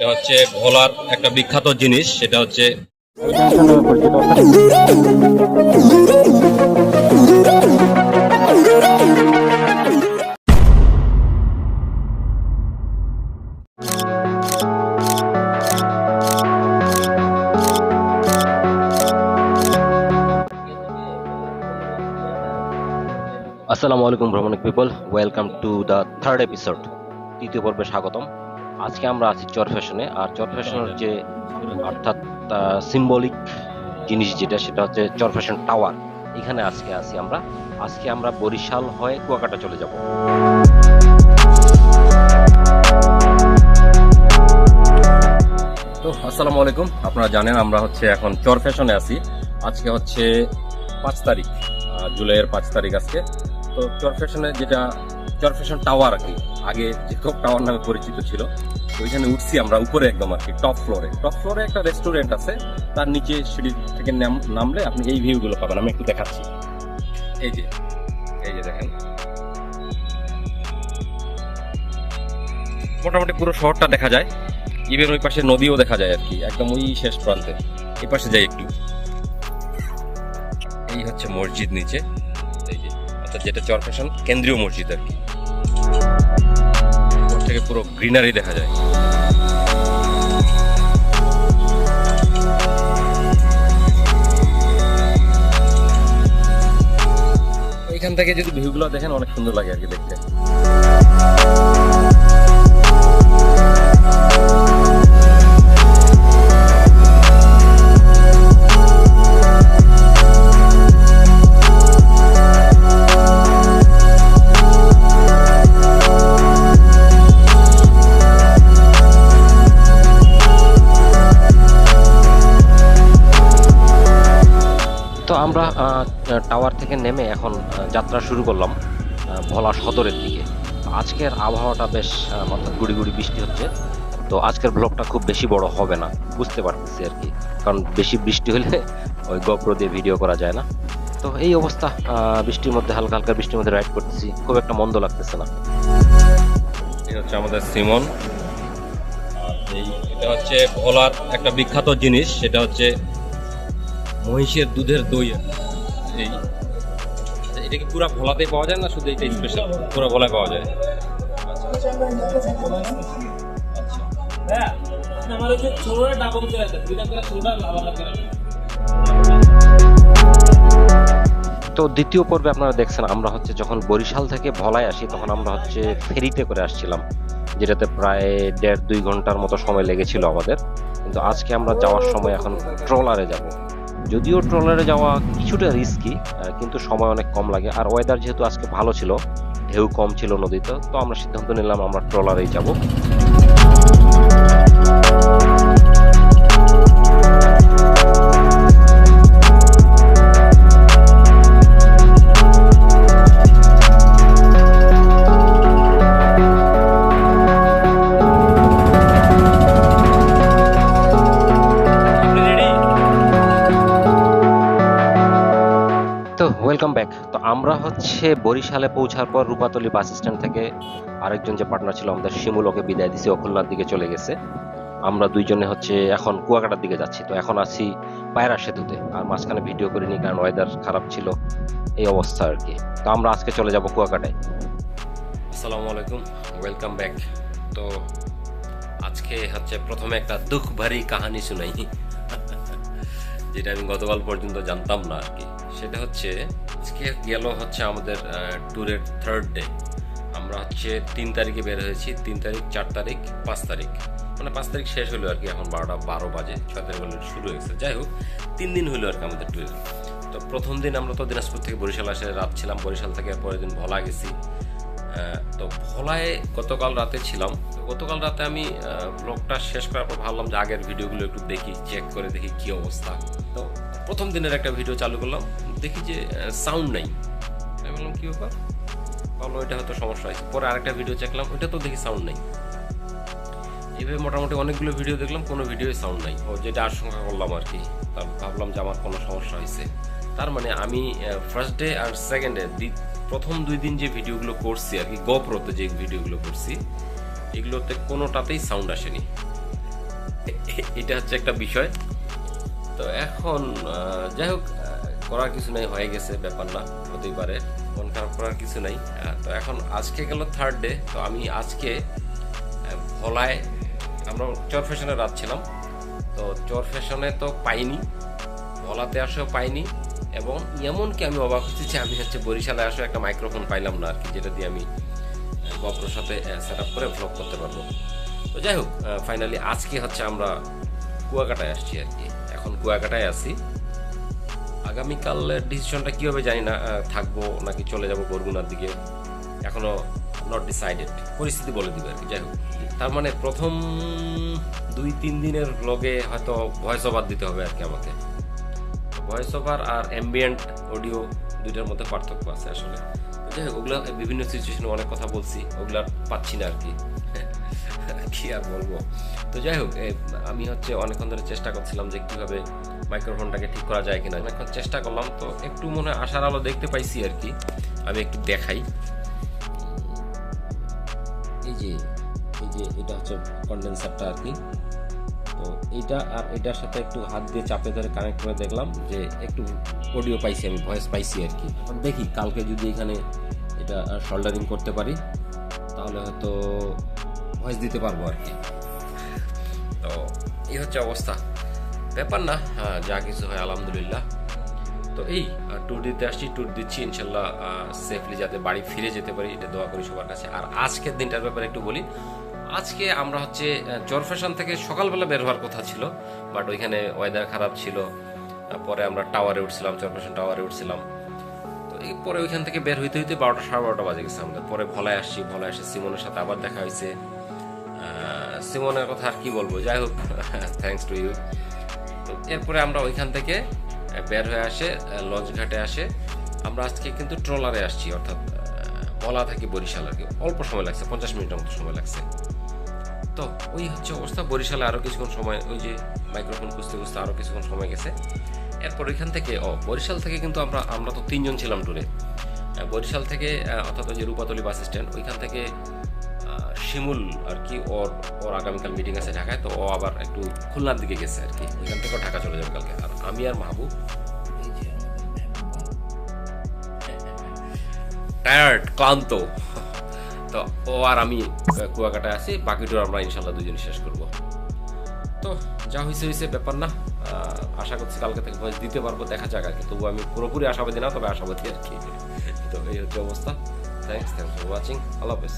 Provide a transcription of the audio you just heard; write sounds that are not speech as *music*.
এটা হচ্ছে ভোলার একটা বিখ্যাত জিনিস, সেটা হচ্ছে আসসালামু আলাইকুম ভ্রমণিক people welcome to the third episode তৃতীয় পর্বে স্বাগতম। আজকে আমরা আছি চর ফ্যাশনে আর চর ফ্যাশনের যে অর্থাৎ সিম্বলিক জিনিস যেটা সেটা হচ্ছে চর ফ্যাশন টাওয়ার এখানে আজকে আছি আমরা। আজকে আমরা বরিশাল হয়ে কুয়াকাটা চলে যাব। তো আসসালামু আলাইকুম। আপনারা জানেন আমরা হচ্ছে এখন চর ফ্যাশনে আছি। আজকে হচ্ছে পাঁচ তারিখ জুলাইয়ের পাঁচ তারিখ আজকে। তো চর ফ্যাশনে যেটা চর ফ্যাশন টাওয়ার আর কি, আগে জেকব টাওয়ার নামে পরিচিত ছিল ওইখানে উঠছি আমরা উপরে একদম আর কি টপ ফ্লোরে টপ ফ্লোরে একটা রেস্টুরেন্ট আছে, তার নিচে সিঁড়ি থেকে নামলে আপনি এই ভিউগুলো পাবেন, আমি একটু দেখাচ্ছি। এই যে এই যে দেখেন। মোটামুটি পুরো শহরটা দেখা যায়। ইভেন ওই পাশে নদীও দেখা যায় আর কি, একদম ওই শেষ প্রান্তে। এই পাশে যাই একটু। এই হচ্ছে মসজিদ নিচে। এই যে, অর্থাৎ যেটা চরফেশন কেন্দ্রীয় মসজিদ আর কি। থেকে পুরো গ্রিনারি দেখা যায়। এখান থেকে যদি ভিউগুলো দেখেন, অনেক সুন্দর লাগে আর কি দেখতে। আমরা টাওয়ার থেকে নেমে এখন যাত্রা শুরু করলাম ভোলা সদরের দিকে। আজকের আবহাওয়াটা বেশ অর্থাৎ গুড়ি গুড়ি বৃষ্টি হচ্ছে। তো আজকের ব্লগটা খুব বেশি বড় হবে না, বুঝতে পারতেছি আর কি। কারণ বেশি বৃষ্টি হলে *laughs* ওই গপ্র দিয়ে ভিডিও করা যায় না। তো এই অবস্থা বৃষ্টির মধ্যে, হালকা হালকা বৃষ্টির মধ্যে রাইড করতেছি। খুব একটা মন্দ লাগতেছে না। এই হচ্ছে আমাদের সিমন এই, এটা হচ্ছে ভোলার একটা বিখ্যাত জিনিস, সেটা হচ্ছে মহিষের দুধের দই এই আচ্ছা, এটা কি পুরো ভোলাতেই পাওয়া যায় না শুধু এটা স্পেশাল পুরো ভোলায় পাওয়া যায়। তো দ্বিতীয় পর্বে আপনারা দেখছেন আমরা হচ্ছে যখন বরিশাল থেকে ভোলায় আসি তখন আমরা হচ্ছে ফেরিতে করে আসছিলাম যেটাতে প্রায় দেড় দুই ঘণ্টার মতো সময় লেগেছিল আমাদের। কিন্তু আজকে আমরা যাওয়ার সময় এখন ট্রলারে যাব। যদিও ট্রলারে যাওয়া কিছুটা রিস্কি কিন্তু সময় অনেক কম লাগে। আর ওয়েদার যেহেতু আজকে ভালো ছিল, ঢেউ কম ছিল নদীতে, তো আমরা সিদ্ধান্ত নিলাম আমরা ট্রলারেই যাব। হচ্ছে বরিশালে পৌঁছার পর রূপাতলি বাস স্ট্যান্ড থেকে আরেকজন যে পার্টনার ছিল আমাদের, শিমুল ওকে বিদায় দিছে, ও দিকে চলে গেছে। আমরা দুইজনে হচ্ছে এখন কুয়াকাটার দিকে যাচ্ছি। তো এখন আছি পায়রা সেতুতে। আর মাঝখানে ভিডিও করিনি কারণ ওয়েদার খারাপ ছিল। এই অবস্থা আর কি। তো আমরা আজকে চলে যাব কুয়াকাটায়। আসসালামু আলাইকুম। ওয়েলকাম ব্যাক তো আজকে হচ্ছে প্রথমে একটা দুঃখ ভারী কাহানি শুনাই। *laughs* যেটা আমি গতকাল পর্যন্ত জানতাম না আর কি। সেটা হচ্ছে, আজকে গেল হচ্ছে আমাদের ট্যুরের থার্ড ডে আমরা হচ্ছে তিন তারিখে বের হয়েছি, তিন তারিখ, চার তারিখ, পাঁচ তারিখ। মানে পাঁচ তারিখ শেষ হলো আর কি, এখন বারোটা, বারো বাজে, ছয় তারিখ হলো শুরু হয়েছে যাই হোক, তিন দিন হলো আর কি আমাদের ট্যুরের তো প্রথম দিন আমরা তো দিনাজপুর থেকে বরিশাল আসে, রাত ছিলাম বরিশাল থেকে, পরের দিন ভোলা গেছি। তো ভোলায় গতকাল রাতে ছিলাম। তো গতকাল রাতে আমি ব্লগটা শেষ করার পর ভাবলাম যে আগের ভিডিওগুলো একটু দেখি চেক করে দেখি কি অবস্থা। তো প্রথম দিনের একটা ভিডিও চালু করলাম, দেখি যে সাউন্ড নাই। আমি বললাম, কি ব্যাপার? ভাবলাম এটা হয়তো সমস্যা হয়েছে। পরে আরেকটা ভিডিও চেকলাম ওইটা তো দেখি সাউন্ড নাই। এভাবে মোটামুটি অনেকগুলো ভিডিও দেখলাম, কোনো ভিডিওই সাউন্ড নাই। ও, যেটা আশঙ্কা করলাম আর কি। তার ভাবলাম যে আমার কোনো সমস্যা হয়েছে। তার মানে আমি ফার্স্ট ডে আর সেকেন্ড ডে প্রথম দুই দিন যে ভিডিওগুলো করছি আর কি গোপ্রোতে যে ভিডিওগুলো করছি, এগুলোতে কোনোটাতেই সাউন্ড আসেনি। এটা হচ্ছে একটা বিষয়। তো এখন যাই হোক করার কিছু নাই, হয়ে গেছে ব্যাপার না, হতেই পারে। মন খারাপ করার কিছু নাই। তো এখন আজকে গেল থার্ড ডে তো আমি আজকে ভোলায়, আমরা চর ফ্যাশনে রাত ছিলাম। তো চর ফ্যাশনে তো পাইনি, ভোলাতে আসেও পাইনি। এবং এমনকি আমি অবাক হচ্ছি যে আমি হচ্ছে বরিশালে আসেও একটা মাইক্রোফোন পাইলাম না আর কি যেটা দিয়ে আমি গপ্রোর সাথে সেট আপ করে ভ্লগ করতে পারব। তো যাই হোক ফাইনালি আজকে হচ্ছে আমরা কুয়াকাটায় আসছি আর কি এখন কুয়াকাটায় আছি। আগামীকালের ডিসিশনটা কী হবে জানি না থাকব নাকি চলে যাব বরগুনার দিকে, এখনও নট ডিসাইডেড পরিস্থিতি বলে দিবে আর কি যাই হোক। তার মানে প্রথম দুই তিন দিনের ব্লগে হয়তো ভয়েস ওভার দিতে হবে আর কি আমাকে। ভয়েস ওভার আর অ্যাম্বিয়েন্ট অডিও দুইটার মধ্যে পার্থক্য আছে আসলে। যাই হোক, ওগুলো বিভিন্ন সিচুয়েশনে অনেক কথা বলছি, ওগুলো পাচ্ছি না আর কি। *laughs* কি আর বলব? তো যাই হোক আমি হচ্ছে অনেকক্ষণ ধরে চেষ্টা করছিলাম যে কীভাবে মাইক্রোফোনটাকে ঠিক করা যায় কিনা। অনেকক্ষণ চেষ্টা করলাম, তো একটু মনে আশার আলো দেখতে পাইছি আর কি। আমি একটু দেখাই। এই যে এই যে, এটা হচ্ছে কন্ডেন্সারটা আর কি। তো এইটা আর এটার সাথে একটু হাত দিয়ে চাপে ধরে কানেক্ট করে দেখলাম যে একটু অডিও পাইছি আমি ভয়েস পাইছি আর কি। দেখি কালকে যদি এখানে এটা শোল্ডারিং করতে পারি তাহলে হয়তো ভয়েস দিতে পারব আর কি। তো এই হচ্ছে অবস্থা। ব্যাপার না হ্যাঁ, যা কিছু হয় আলহামদুলিল্লাহ। তো এই ট্যুর দিতে আসছি ট্যুর দিচ্ছি ইনশাল্লাহ সেফলি যাতে বাড়ি ফিরে যেতে পারি এটা দোয়া করি সবার কাছে। আর আজকের দিনটার ব্যাপারে একটু বলি আজকে আমরা হচ্ছে চর ফ্যাশন থেকে সকালবেলা বের হওয়ার কথা ছিল, বাট ওইখানে ওয়েদার খারাপ ছিল। পরে আমরা টাওয়ারে উঠছিলাম চর ফ্যাশন টাওয়ারে উঠছিলাম। তো এই পরে ওইখান থেকে বের হইতে হইতে বারোটা, সাড়ে বারোটা বাজে গেছে আমাদের। পরে ভলায় আসছি, ভলায় এসে সিমনের সাথে আবার দেখা হয়েছে সিমনের কথা আর কি বলব? যাই হোক থ্যাঙ্কস টু ইউ তো এরপরে আমরা ওইখান থেকে বের হয়ে আসে লঞ্চ ঘাটে আসে। আমরা আজকে কিন্তু ট্রলারে আসছি, অর্থাৎ বলা থাকি বরিশাল আর কি। অল্প সময় লাগছে, পঞ্চাশ মিনিটের মতো সময় লাগছে। তো ওই হচ্ছে অবস্থা। বরিশালে আরও কিছুক্ষণ সময়, ওই যে মাইক্রোফোন খুঁজতে খুঁজতে আরও কিছুক্ষণ সময় গেছে। এরপর ওইখান থেকে, ও, বরিশাল থেকে কিন্তু আমরা আমরা তো তিনজন ছিলাম ট্যুরে বরিশাল থেকে অর্থাৎ ওই যে রূপাতলি বাস স্ট্যান্ড ওইখান থেকে শিমুল আর কি, ওর ওর আগামীকাল মিটিং আছে ঢাকায়, তো ও আবার একটু খুলনার দিকে গেছে আর কি। ওইখান থেকে ঢাকা চলে যাবে কালকে। আর আমি আর মাহবুব টায়ার্ড ক্লান্ত। তো ও আর আমি কুয়াকাটায় আছি বাকিটা আমরা ইনশাল্লাহ দুজন শেষ করব। তো যা হয়েছে হয়েছে ব্যাপার না। আশা করছি কালকে থেকে ভয়েস দিতে পারব, দেখা যাক আর কি। তবু আমি পুরোপুরি আশাবাদী না, তবে আশাবাদী আর কি। তো এই হচ্ছে অবস্থা। থ্যাংকস থ্যাংকস ফর ওয়াচিং আল্লাহ হাফেজ।